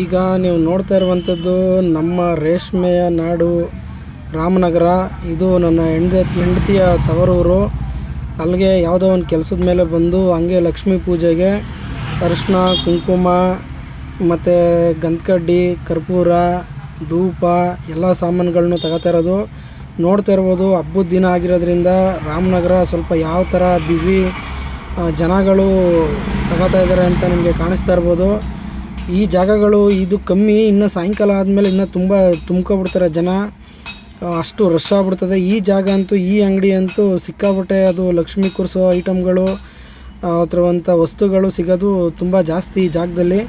ಈಗ ನೀವು ನೋಡ್ತಾ ಇರುವಂಥದ್ದು ನಮ್ಮ ರೇಷ್ಮೆಯ ನಾಡು ರಾಮನಗರ. ಇದು ನನ್ನ ಹೆಂಡ ಹೆಂಡತಿಯ ತವರೂರು. ಅಲ್ಲಿಗೆ ಯಾವುದೋ ಒಂದು ಕೆಲಸದ ಮೇಲೆ ಬಂದು ಹಂಗೆ ಲಕ್ಷ್ಮೀ ಪೂಜೆಗೆ ಅರಿಶಿನ, ಕುಂಕುಮ, ಮತ್ತು ಗಂಧಕಡ್ಡಿ, ಕರ್ಪೂರ, ಧೂಪ, ಎಲ್ಲ ಸಾಮಾನುಗಳನ್ನು ತಗೋತಾ ಇರೋದು. ನೋಡ್ತಾ ಇರ್ಬೋದು, ಹಬ್ಬದ ದಿನ ಆಗಿರೋದ್ರಿಂದ ರಾಮನಗರ ಸ್ವಲ್ಪ ಯಾವ ಥರ ಬ್ಯುಸಿ ಜನಗಳು ತಗೋತಾ ಇದ್ದಾರೆ ಅಂತ ನಿಮಗೆ ಕಾಣಿಸ್ತಾ ಇರ್ಬೋದು. ಈ ಜಾಗಗಳು ಇದು ಕಮ್ಮಿ, ಇನ್ನು ಸಾಯಂಕಾಲ ಆದಮೇಲೆ ಇನ್ನು ತುಂಬ ತುಂಬ್ಕೊಬಿಡ್ತಾರೆ ಜನ. ಅಷ್ಟು ರಶ್ ಆಗ್ಬಿಡ್ತದೆ. ಈ ಜಾಗ ಅಂತೂ, ಈ ಅಂಗಡಿ ಅಂತೂ ಸಿಕ್ಕಾಪಟ್ಟೆ ಅದು ಲಕ್ಷ್ಮಿ ಕೂರಿಸೋ ಐಟಮ್ಗಳು ಥರವಂಥ ವಸ್ತುಗಳು ಸಿಗೋದು ತುಂಬ ಜಾಸ್ತಿ ಈ ಜಾಗದಲ್ಲಿ.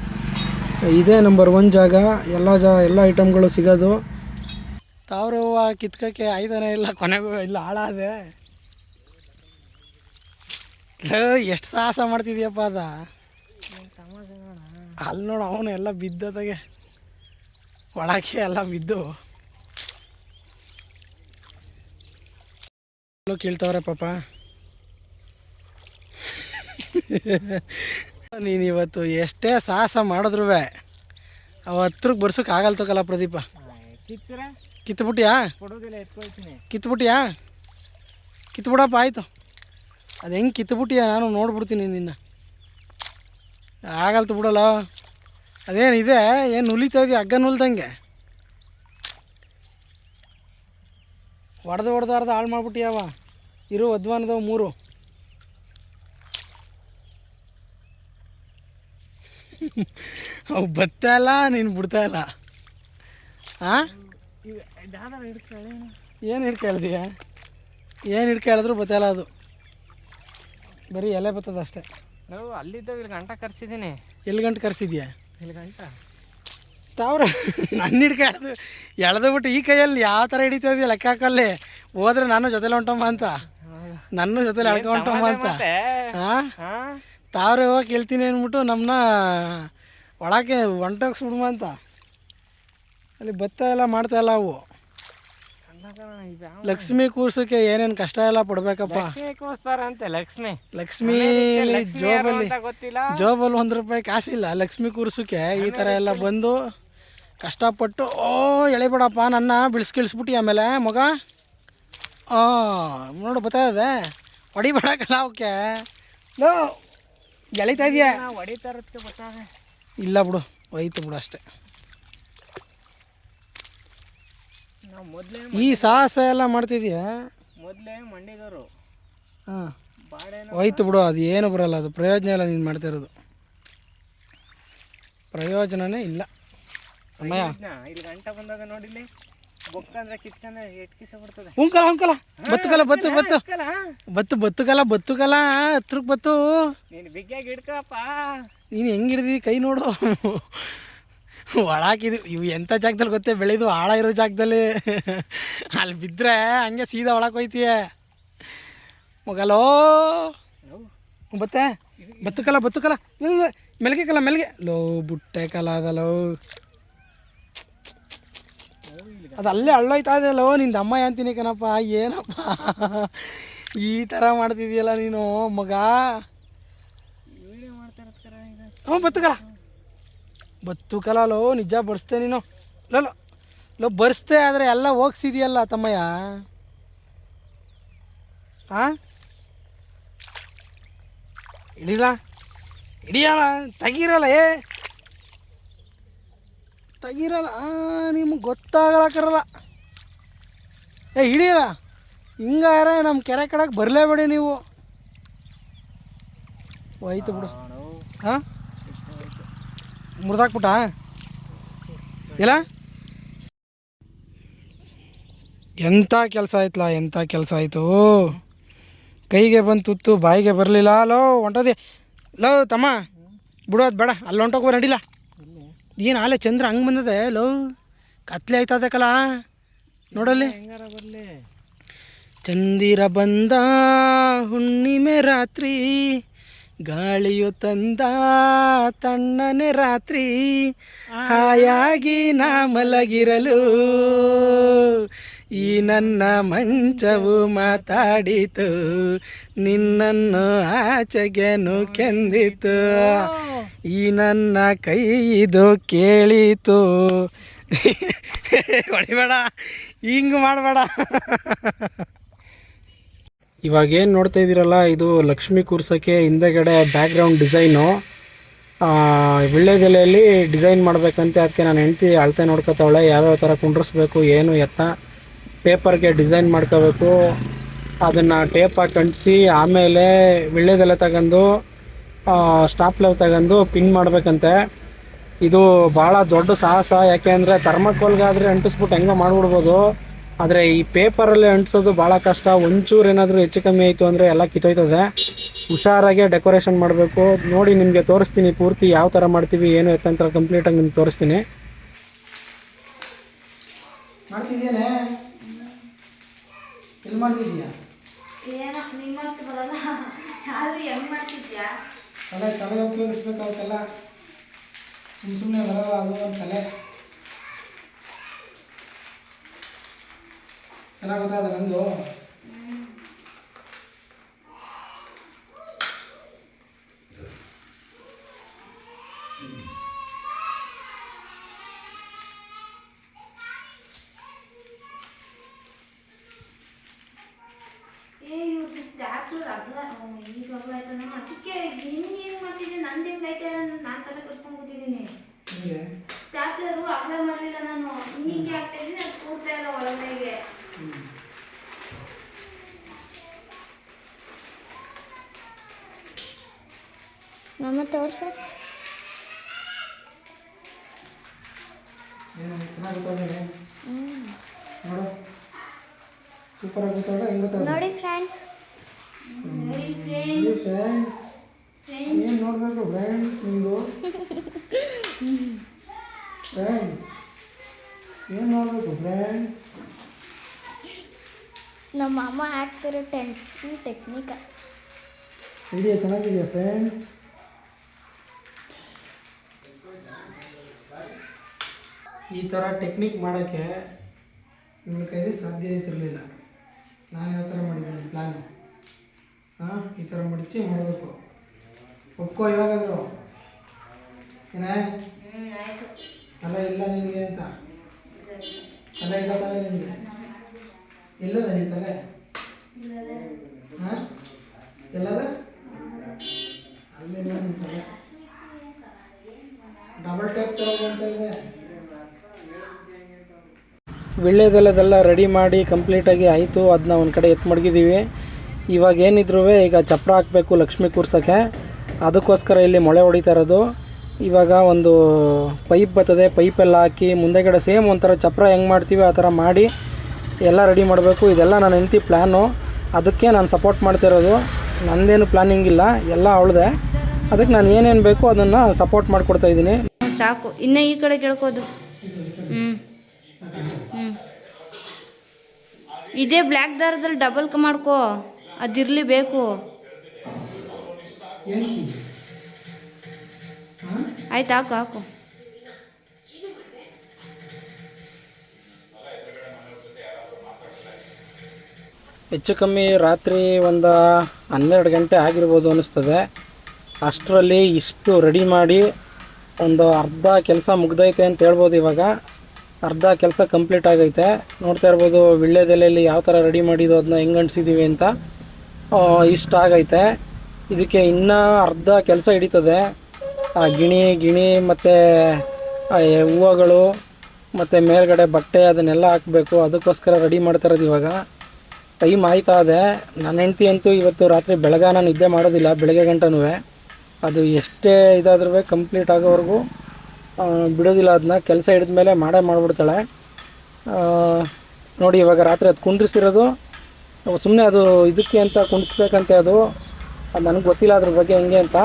ಇದೇ ನಂಬರ್ ಒನ್ ಜಾಗ. ಎಲ್ಲ ಜಾ, ಎಲ್ಲ ಐಟಮ್ಗಳು ಸಿಗೋದು. ತಾವ್ರ ಹೂವು ಕಿತ್ಕೋಕ್ಕೆ ಆಯ್ತಾನೆ? ಇಲ್ಲ, ಕೊನೆಗೂ ಇಲ್ಲ, ಹಾಳಾದೆ. ಎಷ್ಟು ಸಾಹಸ ಮಾಡ್ತಿದ್ಯಪ್ಪ ಅದ? ಅಲ್ಲಿ ನೋಡು ಅವನು ಎಲ್ಲ ಬಿದ್ದದಾಗೆ. ಒಳಗೆ ಎಲ್ಲ ಬಿದ್ದು. ಕೀಳ್ತವ್ರೆ ಪಾಪ. ನೀನು ಇವತ್ತು ಎಷ್ಟೇ ಸಾಹಸ ಮಾಡಿದ್ರು ಅವ ಹತ್ರಕ್ಕೆ ಬರ್ಸೋಕೆ ಆಗಲ್ಲ ತಗಲ್ಲ ಪ್ರದೀಪ. ಕಿತ್ಬಿಟ್ಯಾ? ಕಿತ್ಬಿಟ್ಟಿಯಾ ಕಿತ್ಬಿಡಪ್ಪ ಆಯಿತು. ಅದು ಹೆಂಗೆ ಕಿತ್ಬಿಟ್ಟಿಯಾ ನಾನು ನೋಡ್ಬಿಡ್ತೀನಿ ನಿನ್ನ. ಆಗಲ್ತು ಬಿಡಲ್ಲ. ಅದೇನು ಇದೆ? ಏನು ನುಲಿತಾ ಇದೆಯಾ? ಹಗ್ಗ ನುಲ್ದಂಗೆ. ಹೊಡೆದು ಹೊಡೆದು ಅರ್ಧ ಹಾಳು ಮಾಡ್ಬಿಟ್ಟಿಯವ ಇರು ಅಧ್ವಾನದವು ಮೂರು. ಅವು ಬತ್ತಾ ಇಲ್ಲ, ನೀನು ಬಿಡ್ತಾ ಇಲ್ಲ. ಹಾಂ ಏನು ಹಿಡ್ಕೊಳ್ದೀಯ ಏನು ಹಿಡ್ಕೊಳಿದ್ರು ಬತ್ತಲ್ಲ ಅದು. ಬರೀ ಎಲೆ ಬರ್ತದೆ ಅಷ್ಟೇ ನಾವು ಅಲ್ಲಿದ್ದಾಗ ಇಲ್ಲಿ ಗಂಟ ಕರ್ಸಿದ್ದೀನಿ. ಎಲ್ಲಿ ಗಂಟು ಕರ್ಸಿದ್ಯಾ? ಇಲ್ಲಿ ಗಂಟ. ತಾವ್ರ ನನ್ನ ಹಿಡ್ಕೊಳ್ದು ಎಳೆದು ಬಿಟ್ಟು ಈ ಕೈಯಲ್ಲಿ ಯಾವ ಥರ ಹಿಡಿತಾ ಇದೆಯಾ ಲೆಕ್ಕ ಹಾಕಲ್ಲಿ ಹೋದ್ರೆ ನಾನು ಜೊತೆಲಿ ಹೊಂಟಮ್ಮ ಅಂತ. ನನ್ನ ಜೊತೆಲಿ ಹೊಂಟಮ್ಮ ಅಂತ. ಹಾಂ ತಾವ್ರೆ ಹೋಗಿ ಕೇಳ್ತೀನಿ ಅಂದ್ಬಿಟ್ಟು ನಮ್ಮನ್ನ ಒಳಗೆ ಹೊಂಟೋಗ್ಸ್ಬಿಡ್ಮ ಅಂತ. ಅಲ್ಲಿ ಭತ್ತ ಎಲ್ಲ ಮಾಡ್ತಾ ಇಲ್ಲ ಅವು. ಲಕ್ಷ್ಮಿ ಕೂರ್ಸಕ್ಕೆ ಏನೇನು ಕಷ್ಟ ಎಲ್ಲ ಪಡ್ಬೇಕಪ್ಪ. ಲಕ್ಷ್ಮಿ ಅಂತೆ ಲಕ್ಷ್ಮಿ. ಲಕ್ಷ್ಮಿ ಜೋಬಲ್ಲಿ ಜೋಬಲ್ಲಿ ಒಂದು ರೂಪಾಯಿ ಕಾಸಿಲ್ಲ ಲಕ್ಷ್ಮಿ ಕೂರ್ಸಕ್ಕೆ ಈ ಥರ ಎಲ್ಲ ಬಂದು ಕಷ್ಟಪಟ್ಟು ಓ ಎಳಿಬೇಡಪ್ಪ ನನ್ನ ಬಿಳಿಸ್ಕಿಳಿಸ್ಬಿಟ್ಟು ಆಮೇಲೆ ಮಗ. ಆ ನೋಡು ಬತ್ತದೆ ಹೊಡಿಬೇಡಕ್ಕಲ್ಲ ಅವಕ್ಕೆ. ಲೋ ಎಳಿತಾ ಇದೆಯಾ? ಹೊಡಿತಾ ಇಲ್ಲ ಬಿಡು ಹೋಯ್ತು ಬಿಡು ಅಷ್ಟೇ. ನಾವು ಮೊದಲೇ ಈ ಸಾಹಸ ಎಲ್ಲ ಮಾಡ್ತಿದ್ಯಾ? ಮೊದಲೇ ಮಂಡಿಗರು ಹಾಂ. ಬಾಳೆನ ಹೋಯ್ತು ಬಿಡು ಅದು ಏನು ಬರಲ್ಲ ಅದು ಪ್ರಯೋಜನ ಇಲ್ಲ ನೀನು ಮಾಡ್ತಿರೋದು ಪ್ರಯೋಜನನೇ ಇಲ್ಲ. ಅಮ್ಮಯ್ಯ ಇದ್ನ ಇಲ್ಲಿ ಗಂಟ ಬಂದಾಗ ನೋಡಿಲ್ಲಿ ಬೊಕ್ಕಂದ್ರೆ ಕಿತ್ಕಂದ್ರೆ ಎಟ್ ಕಿಸ ಬಿಡ್ತದೆ ಹುಂಕಲ ಹುಂಕಲ ಬತ್ತುಕಲ ಬತ್ತು ಬತ್ತು. ಇಟ್ಕಲ್ಲ? ಬತ್ತು ಬತ್ತುಕಲ ಬತ್ತುಕಲ ಹತ್ರಕ್ಕೆ ಬತ್ತು. ನೀನು ಬಿಗ್ಗಾಗಿ ಹಿಡ್ಕಪ್ಪ ನೀನು ಹೆಂಗೆ ಹಿಡ್ದಿ? ಕೈ ನೋಡು. ಒಳಾಕಿದ್ವಿ ಇವು ಎಂಥ ಜಾಗದಲ್ಲಿ ಗೊತ್ತೇ? ಬೆಳೆದು ಆಳ ಇರೋ ಜಾಗದಲ್ಲಿ. ಅಲ್ಲಿ ಬಿದ್ದರೆ ಹಂಗೆ ಸೀದಾ ಒಳಗೆ ಹೋಯ್ತೀಯ. ಮಗಲೋ. ಬತ್ತೆ? ಬತ್ತುಕಲ ಬತ್ತುಕಲ. ಮೆಲ್ಗೆ ಕಲ, ಮೆಲ್ಗೆ. ಲೋ, ಬುಟ್ಟೆ ಕಲ ಅದಲೋ ಅದು ಅಲ್ಲೇ ಅಳ್ಳೋಯ್ತಾ ಇದೆಯಲ್ಲೋ ನಿಂದು ಅಮ್ಮ ಅಂತೀನಿ ಕಣಪ್ಪ? ಏನಪ್ಪ? ಈ ಥರ ಮಾಡ್ತಿದ್ಯಲ್ಲ ನೀನು ಮಗ. ಹ್ಞೂ ಬತ್ತುಕಲ. ಬತ್ತು ಲೋ ನಿಜ ಬರ್ಸ್ತೇ ನೀನು. ಲೋ ಲೋ ಬರ್ಸ್ತೇ ಬರ್ಸ್ತೆ ಆದರೆ ಎಲ್ಲ ಹೋಗ್ಸಿದೆಯಲ್ಲ ತಮ್ಮಯ್ಯ. ಹಾಂ ಹಿಡಿಲ ಹಿಡಿಯಲ್ಲ ತೆಗೀರಲ್ಲ ಏ. ತೆಗೀರಲ್ಲ ನಿಮ್ಗೆ ಗೊತ್ತಾಗಲಕ್ಕರಲ್ಲ ಏ ಹಿಡಿಯಲ್ಲ ಹಿಂಗಾರ ನಮ್ಮ ಕೆರೆ ಕಡೆಗೆ ಬರಲೇಬೇಡಿ ನೀವು. ಹೋಯ್ತು ಬಿಡು. ಹಾಂ ಮುರಿದಾಕ್ಬಿಟ್ಟ? ಇಲ್ಲ ಎಂಥ ಕೆಲಸ ಆಯ್ತಲ್ಲ ಎಂಥ ಕೆಲಸ ಆಯಿತು? ಕೈಗೆ ಬಂದು ತುತ್ತು, ಬಾಯಿಗೆ ಬರಲಿಲ್ಲ. ಲೋ, ಹೊಂಟೋದಿ. ಲೋ, ತಮ್ಮ. ಬಿಡೋದು ಬೇಡ. ಅಲ್ಲಿ ಹೊಂಟೋಗಿ ನಡಿಲ್ಲ ಏನು ಆಲೆ ಚಂದ್ರ ಹಂಗೆ ಬಂದದೆ? ಲೋ, ಕತ್ಲೆ ಆಯ್ತದಕ್ಕಲ್ಲ ನೋಡಲ್ಲಿ. ಚಂದಿರ ಬಂದ ಹುಣ್ಣಿಮೆ ರಾತ್ರಿ. ಗಾಳಿಯು ತಂದ ತಣ್ಣನೆ ರಾತ್ರಿ ಹಾಯಾಗಿ ನಾ ಮಲಗಿರಲು. ಈ ನನ್ನ ಮಂಚವು ಮಾತಾಡಿತು ನಿನ್ನನ್ನು ಆಚೆಗೆನು ಕೆಂದಿತು. ಈ ನನ್ನ ಕೈ ಇದು ಕೇಳಿತು. ಹೊಡಿಬೇಡ ಹಿಂಗೆ ಮಾಡಬೇಡ. ಇವಾಗ ಏನು ನೋಡ್ತಾ ಇದ್ದೀರಲ್ಲ, ಇದು ಲಕ್ಷ್ಮಿ ಕೂರ್ಸೋಕ್ಕೆ ಹಿಂದೆಗಡೆ ಬ್ಯಾಕ್ಗ್ರೌಂಡ್ ಡಿಸೈನು ವಿಳ್ಳೆದೆಲೆಯಲ್ಲಿ ಡಿಸೈನ್ ಮಾಡಬೇಕಂತೆ, ಅದಕ್ಕೆ ನಾನು ಹೆಂಡ್ತಿ ಅಳತೆ ನೋಡ್ಕೊತಾವಳೆ, ಯಾವ್ಯಾವ ಥರ ಕುಂಡ್ರಿಸ್ಬೇಕು, ಏನು ಎತ್ತ ಪೇಪರ್ಗೆ ಡಿಸೈನ್ ಮಾಡ್ಕೋಬೇಕು. ಅದನ್ನು ಟೇಪ್ ಹಾಕಿ ಅಂಟಿಸಿ, ಆಮೇಲೆ ವಿಳ್ಳೆದೆಲೆ ತಗೊಂಡು ಸ್ಟಾಪ್ಲರ್ ತಗೊಂಡು ಪಿನ್ ಮಾಡಬೇಕಂತೆ. ಇದು ಭಾಳ ದೊಡ್ಡ ಸಾಹಸ, ಯಾಕೆ ಅಂದರೆ ಥರ್ಮಕೋಲ್ಗಾದರೆ ಅಂಟಿಸ್ಬಿಟ್ಟು ಹೆಂಗೆ ಮಾಡಿಬಿಡ್ಬೋದು. ಆದರೆ ಈ ಪೇಪರಲ್ಲಿ ಅಂಟಿಸೋದು ಭಾಳ ಕಷ್ಟ. ಒಂಚೂರು ಏನಾದರೂ ಹೆಚ್ಚು ಕಮ್ಮಿ ಆಯಿತು ಅಂದರೆ ಎಲ್ಲ ಕಿತ್ತೋಯ್ತದೆ. ಹುಷಾರಾಗೆ ಡೆಕೋರೇಷನ್ ಮಾಡಬೇಕು. ನೋಡಿ ನಿಮಗೆ ತೋರಿಸ್ತೀನಿ ಪೂರ್ತಿ ಯಾವ ಥರ ಮಾಡ್ತೀವಿ ಏನು ಎತ್ತಂತ ಕಂಪ್ಲೀಟಾಗಿ ನಿಮ್ಗೆ ತೋರಿಸ್ತೀನಿ. ಮಾಡ್ತಿದ್ದೇನೆ ಎಲ್ಲಿ ಮಾಡ್ತಿದ್ಯಾ ಏನೋ ನಿಮ್ಮಷ್ಟು ಬರಲ್ಲ. ಆದ್ರೆ ಹೆಂಗ್ ಮಾಡ್ತಿದ್ಯಾ ತಲೆ ತಲೆ ಉಪಯೋಗಿಸ್ಬೇಕಾಗುತ್ತಲ್ಲ. ಸುಮ್ಮನೆ ಸುಮ್ಮನೆ ಬರಲ್ಲ ಅದು ಒಂದು ಕಲೆ ಚೆನ್ನಾಗಿ ಗೊತ್ತಾದ ನಂದು ಏ ಇವ್ರದ್ದು ಸ್ಟ್ಯಾಪ್ಲರ್ ಅಗ್ಲ ಅವ್ನು ಈಗ ಅಗ್ಲ ಆಯ್ತು ನಾನು ಅದಕ್ಕೆ ನಿನ್ಗೆ ಹೆಂಗ್ ಮಾಡ್ತಿದ್ದೆ ನಂದು ಹೆಂಗ್ ಐತೆ ನಾನು ತಲೆ ಕಟ್ಸ್ಕೊಂಡ್ ಕೂತಿದ್ದೀನಿ ಹಿಂಗೆ ಸ್ಟ್ಯಾಪ್ಲರು ಅಗ್ಲ ಮಾಡಲಿಲ್ಲ ನಾನು ಹಿಂಗೆ ಆಗ್ತಾ ಇದ್ದೀನಿ ಅದು ಕೂರ್ತಾ ಇಲ್ಲ ಒಳಗಡೆಗೆ ನಮ್ಮ ತೋರ್ಸ ನೋಡು. ಫ್ರೆಂಡ್ಸ್. ನೋಡಬೇಕು ಫ್ರೆಂಡ್ಸ್ ನಿಮ್ಮದು ಫ್ರೆಂಡ್ಸ್. ಏನು ನೋಡಬೇಕು ಫ್ರೆಂಡ್ಸ್? ನಮ್ಮ ಅಮ್ಮ ಹಾಕ್ತಿರೋ ಟೆನ್ ಟೆಕ್ನಿಕ ವಿಡಿಯೋ ಚೆನ್ನಾಗಿದೆಯಾ ಫ್ರೆಂಡ್ಸ್? ಈ ಥರ ಟೆಕ್ನಿಕ್ ಮಾಡೋಕ್ಕೆ ನಿಮ್ಮ ಕೈಲಿ ಸಾಧ್ಯ ಇರ್ತಿರಲಿಲ್ಲ ನಾನು ಯಾವ ಥರ ಮಾಡಿದ್ದೀನಿ ಪ್ಲ್ಯಾನು ಹಾಂ, ಈ ಥರ ಮಡಚಿ ಮಾಡಬೇಕು. ಒಪ್ಕೋ ಇವಾಗಾದರೂ ಏನೇ? ಅಲ್ಲ ಇಲ್ಲ ನಿನಗೆ ಅಂತ? ತಲೆ ಇಲ್ಲ ತಾನೆ ನಿನಗೆ? ಎಲ್ಲದ ನೀ ತಲೆ? ಹಾಂ? ಎಲ್ಲದ ಅಲ್ಲಿಲ್ಲ ನಿನ್ನ ತಲೆ. ಡಬಲ್ ಟೈಪ್ ತಗೋಂತ ಇದೆ. ವಿಳ್ಳೆದೆಲೆದೆಲ್ಲ ರೆಡಿ ಮಾಡಿ ಕಂಪ್ಲೀಟಾಗಿ ಆಯಿತು ಅದನ್ನ ಒಂದು ಕಡೆ ಎತ್ತು ಮಡಗಿದ್ದೀವಿ ಇವಾಗ ಏನಿದ್ರು ಈಗ ಚಪ್ರ ಹಾಕಬೇಕು ಲಕ್ಷ್ಮಿ ಕೂರ್ಸೋಕ್ಕೆ. ಅದಕ್ಕೋಸ್ಕರ ಇಲ್ಲಿ ಮೊಳೆ ಹೊಡಿತಾ ಇರೋದು. ಇವಾಗ ಒಂದು ಪೈಪ್ ಬರ್ತದೆ ಪೈಪೆಲ್ಲ ಹಾಕಿ ಮುಂದೆಗಡೆ ಸೇಮ್ ಒಂಥರ ಚಪ್ರ ಹೆಂಗೆ ಮಾಡ್ತೀವಿ ಆ ಥರ ಮಾಡಿ ಎಲ್ಲ ರೆಡಿ ಮಾಡಬೇಕು. ಇದೆಲ್ಲ ನಾನು ಹೆಂಡ್ತಿ ಪ್ಲ್ಯಾನು ಅದಕ್ಕೆ ನಾನು ಸಪೋರ್ಟ್ ಮಾಡ್ತಿರೋದು ನಂದೇನು ಪ್ಲ್ಯಾನಿಂಗ್ ಇಲ್ಲ, ಎಲ್ಲ ಅವಳದೆ. ಅದಕ್ಕೆ ನಾನು ಏನೇನು ಬೇಕು ಅದನ್ನು ಸಪೋರ್ಟ್ ಮಾಡಿಕೊಡ್ತಾ ಇದ್ದೀನಿ. ಸಾಕು. ಇನ್ನು ಈ ಕಡೆ ಕೇಳ್ಕೋದು ಹ್ಞೂ ಇದೇ ಬ್ಲ್ಯಾಕ್ ದಾರದಲ್ಲಿ ಡಬಲ್ ಮಾಡ್ಕೋ. ಅದಿರಲಿ ಬೇಕು. ಆಯ್ತು, ಹಾಕು ಹಾಕು. ಹೆಚ್ಚು ಕಮ್ಮಿ ರಾತ್ರಿ ಒಂದು ಹನ್ನೆರಡು ಗಂಟೆ ಆಗಿರ್ಬೋದು ಅನ್ನಿಸ್ತದೆ ಅಷ್ಟರಲ್ಲಿ ಇಷ್ಟು ರೆಡಿ ಮಾಡಿ ಒಂದು ಅರ್ಧ ಕೆಲಸ ಮುಗ್ದೈತೆ ಅಂತ ಹೇಳ್ಬೋದು ಇವಾಗ. ಅರ್ಧ ಕೆಲಸ ಕಂಪ್ಲೀಟ್ ಆಗೈತೆ. ನೋಡ್ತಾ ಇರ್ಬೋದು ವಿಳ್ಳೆದೆಲೆಯಲ್ಲಿ ಯಾವ ಥರ ರೆಡಿ ಮಾಡಿದ್ದು ಅದನ್ನ ಹೆಂಗೆ ಅಂಟಿಸಿದ್ದೀವಿ ಅಂತ. ಇಷ್ಟ ಆಗೈತೆ. ಇದಕ್ಕೆ ಇನ್ನೂ ಅರ್ಧ ಕೆಲಸ ಹಿಡಿತದೆ. ಆ, ಗಿಣಿ ಗಿಣಿ ಮತ್ತು ಹೂವುಗಳು ಮತ್ತು ಮೇಲ್ಗಡೆ ಬಟ್ಟೆ ಅದನ್ನೆಲ್ಲ ಹಾಕಬೇಕು. ಅದಕ್ಕೋಸ್ಕರ ರೆಡಿ ಮಾಡ್ತಾ ಇರೋದು ಇವಾಗ. ಟೈಮ್ ಆಯ್ತಾ ಇದೆ. ನನ್ನ ಹೆಂಡತಿ ಅಂತೂ ಇವತ್ತು ರಾತ್ರಿ ಬೆಳಗಾನ ನಿದ್ದೆ ಮಾಡೋದಿಲ್ಲ. ಬೆಳಗ್ಗೆ ಗಂಟನೂ ಅದು ಎಷ್ಟೇ ಇದಾದ್ರೂ ಕಂಪ್ಲೀಟ್ ಆಗೋವರೆಗೂ ಬಿಡೋದಿಲ್ಲ ಅದನ್ನ ಕೆಲಸ ಹಿಡಿದ ಮೇಲೆ ಮಾಡೇ ಮಾಡಿಬಿಡ್ತಾಳೆ. ನೋಡಿ ಇವಾಗ ರಾತ್ರಿ ಅದು ಕುಂಡ್ರಿಸಿರೋದು. ಸುಮ್ಮನೆ ಅದು ಇದಕ್ಕೆ ಅಂತ ಕುಣಿಸ್ಬೇಕಂತೆ ಅದು. ಅದು ನನಗೆ ಗೊತ್ತಿಲ್ಲ ಅದ್ರ ಬಗ್ಗೆ ಹೆಂಗೆ ಅಂತ.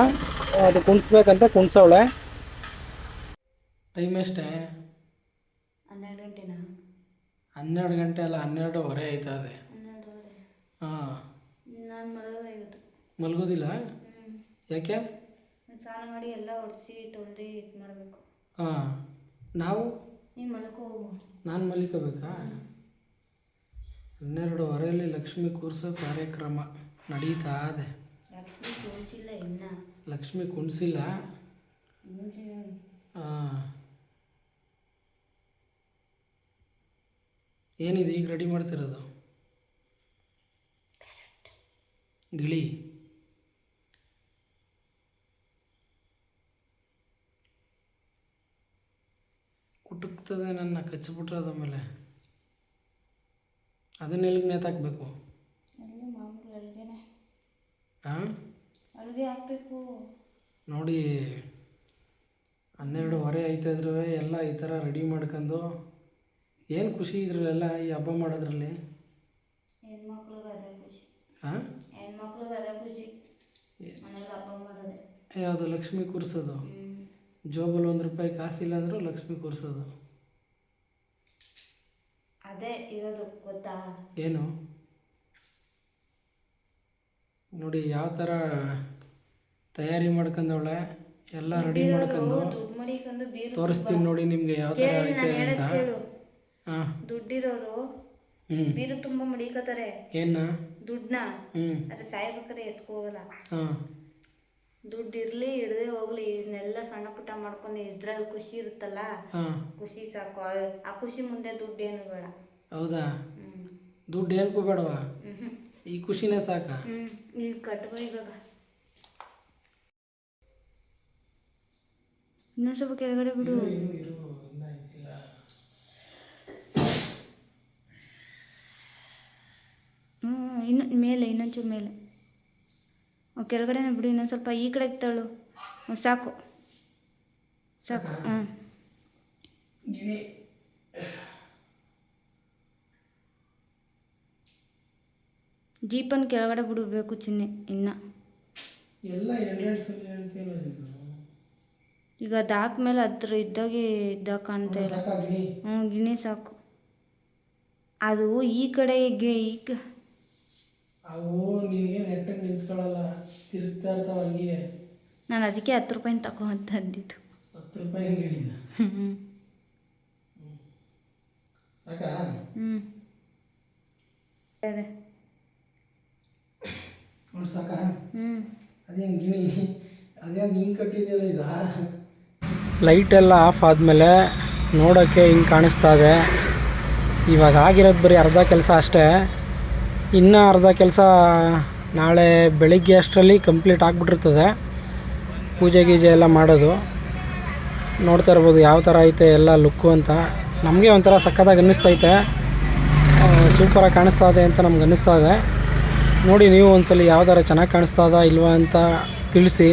ಅದು ಕುಣಿಸ್ಬೇಕಂತ ಕುಣಿಸವಳೆ ಟೈಮ್ ಎಷ್ಟೇ? ಹನ್ನೆರಡು ಗಂಟೆನಾ? ಹನ್ನೆರಡು ಗಂಟೆ ಅಲ್ಲ ಹನ್ನೆರಡುವರೆ ಆಯ್ತಾ ಅದೇ ಹನ್ನೆರಡು ಹಾಂ ಮಲಗೋದಿಲ್ಲ? ಯಾಕೆ? ಸ್ನಾನ ಮಾಡಿ ಎಲ್ಲ ಒಡಿಸಿ ತೊಳೆದು ಇದು ಮಾಡಬೇಕು. ಹಾಂ. ನಾವು? ನೀನು ಮಲ್ಕೋ. ನಾನು ಮಲಿಕೋಬೇಕಾ? ಹನ್ನೆರಡುವರೆಯಲ್ಲಿ ಲಕ್ಷ್ಮಿ ಕೂರಿಸೋ ಕಾರ್ಯಕ್ರಮ ನಡೀತಾ ಇದೆ. ಲಕ್ಷ್ಮಿ ಕುಣಿಸಿಲ್ಲ ಇನ್ನ. ಲಕ್ಷ್ಮಿ ಕುಣಿಸಿಲ್ಲ ಹಾಂ. ಏನಿದೆ ಈಗ ರೆಡಿ ಮಾಡ್ತಿರೋದು? ಗಿಳಿ. ಕುಟುಕ್ತದೆ ನನ್ನ ಕಚ್ಚಿಬಿಟ್ರೆ ಅದ ಮೇಲೆ ಅದನ್ನ ಎಲ್ಲಿಗೆ ನೇತಾಕಬೇಕು? ಹಾಂ ನೋಡಿ ಹನ್ನೆರಡುವರೆ ಆಯ್ತಿದ್ರು ಎಲ್ಲ ಈ ಥರ ರೆಡಿ ಮಾಡ್ಕೊಂಡು ಏನು ಖುಷಿ ಇದ್ರಲ್ಲೆಲ್ಲ ಈ ಹಬ್ಬ ಮಾಡೋದ್ರಲ್ಲಿ? ಹಾಂ ಯಾವುದು ಲಕ್ಷ್ಮಿ ಕೂರಿಸೋದು? ಜೋಬಲ್ಲಿ ಒಂದು ರೂಪಾಯಿ ಕಾಸಿಲ್ಲ ಅಂದರೂ ಲಕ್ಷ್ಮಿ ಕೂರಿಸೋದು. ಅದೇ ಇರೋದು ಗೊತ್ತಾ? ಏನು? ನೋಡಿ ಯಾವ ಥರ ತಯಾರಿ ಮಾಡ್ಕೊಂಡವಳೆ ಎಲ್ಲ ರೆಡಿ ಮಾಡ್ಕೊಂಡು ತೋರಿಸ್ತೀನಿ ನೋಡಿ ನಿಮಗೆ ಯಾವ ಥರ ಐತೆ ಅಂತ. ಹಾಂ. ದುಡ್ಡಿರೋರು ಬೀರು ತುಂಬ ಮಡಿಕೋತಾರೆ. ಏನ? ದುಡ್ಡನ್ನ? ಅದ್ರ ಅದೇ ಸಾಯ್ಬೇಕಾದ್ರೆ ಎತ್ಕೋಗಲ್ಲ ಹಾಂ. ದುಡ್ಡು ಇರಲಿ ಹಿಡ್ದೇ ಹೋಗ್ಲಿ ಇದನ್ನೆಲ್ಲ ಸಣ್ಣ ಪುಟ್ಟ ಮಾಡ್ಕೊಂಡು ಇದ್ರಲ್ಲಿ ಖುಷಿ ಇರುತ್ತಲ್ಲ? ಖುಷಿ ಸಾಕು. ಆ- ಆ ಖುಷಿ ಮುಂದೆ ದುಡ್ಡು ಏನು ಬೇಡ. ಹೌದಾ? ದುಡ್ಡು ಏನಕ್ಕೂ ಬೇಡವಾ? ಈ ಖುಷಿನೇ ಸಾಕ? ಇನ್ನೊಂದು ಸ್ವಲ್ಪ ಕೆಳಗಡೆ ಬಿಡು. ಹ್ಞೂ ಇನ್ನು ಮೇಲೆ ಇನ್ನೊಂಚೂರು ಮೇಲೆ. ಕೆಳಗಡೆನೇ ಬಿಡು ಇನ್ನೊಂದು ಸ್ವಲ್ಪ ಈ ಕಡೆ ತಳ್ಳು ಹ್ಞೂ, ಸಾಕು. ಸಾಕು ಹ್ಞೂ ಜೀಪನ್ ಕೆಳಗಡೆ ಬಿಡಬೇಕು ಚಿನ್ನೆ ಇನ್ನ. ಎಲ್ಲ ಎರಡೆರಡು ಸಲ ಹೇಳ್ತೀನಿ ಈಗ ಅದು ಹಾಕ್ಮೇಲೆ ಹತ್ರ ಇದ್ದಾಗೆ ಇದ್ದಾಗ ಕಾಣ್ತಾ ಇಲ್ಲ. ಹ್ಞೂ ಗಿಣಿ ಸಾಕು. ಅದು ಈ ಕಡೆ ಗೆ ಈ ಕ- ಅವು ನಿನಗೆ ನೆಟ್ಟಗೆ ನಿಂತ್ಕೊಳ್ಳಲ್ಲ ತಿರುಗ್ತಾ ಇರ್ತಾವ ಹಂಗೆ. ನಾನು ಅದಕ್ಕೆ ಹತ್ತು ರೂಪಾಯಿ ತಗೋ ಅಂತ ಅಂದಿದ್ದು. ಹತ್ತು ರೂಪಾಯಿ ಹೇಳಿದ ಹ್ಞೂ ಸಾಕಾ? ಹ್ಞೂ ಅದೇ ನೋಡಿ ಸಾಕಾ ಹ್ಞೂ ಅದೇನು ಗಿಣಿ ಅದೇನು ಹಿಂಗೆ ಕಟ್ಟಿದೆಯಲ್ಲ ಇದು ಲೈಟ್ ಎಲ್ಲ ಆಫ್ ಆದಮೇಲೆ ನೋಡೋಕ್ಕೆ ಹಿಂಗೆ ಕಾಣಿಸ್ತಾ ಇದೆ. ಇವಾಗ ಆಗಿರೋದು ಬರೀ ಅರ್ಧ ಕೆಲಸ ಅಷ್ಟೇ. ಇನ್ನೂ ಅರ್ಧ ಕೆಲಸ ನಾಳೆ ಬೆಳಿಗ್ಗೆ ಅಷ್ಟರಲ್ಲಿ ಕಂಪ್ಲೀಟ್ ಆಗಿಬಿಟ್ಟಿರ್ತದೆ. ಪೂಜೆ ಗೀಜೆ ಎಲ್ಲ ಮಾಡೋದು. ನೋಡ್ತಾ ಇರ್ಬೋದು ಯಾವ ಥರ ಐತೆ ಎಲ್ಲ ಲುಕ್ಕು ಅಂತ. ನಮಗೆ ಒಂಥರ ಸಕ್ಕತ್ತಾಗಿ ಅನ್ನಿಸ್ತೈತೆ. ಸೂಪರಾಗಿ ಕಾಣಿಸ್ತಾ ಇದೆ ಅಂತ ನಮ್ಗೆ ಅನ್ನಿಸ್ತಾ ಇದೆ. ನೋಡಿ ನೀವು ಒಂದ್ಸಲಿ ಯಾವ ಥರ ಚೆನ್ನಾಗಿ ಕಾಣಿಸ್ತಾ ಇಲ್ವಾ ಅಂತ ತಿಳಿಸಿ.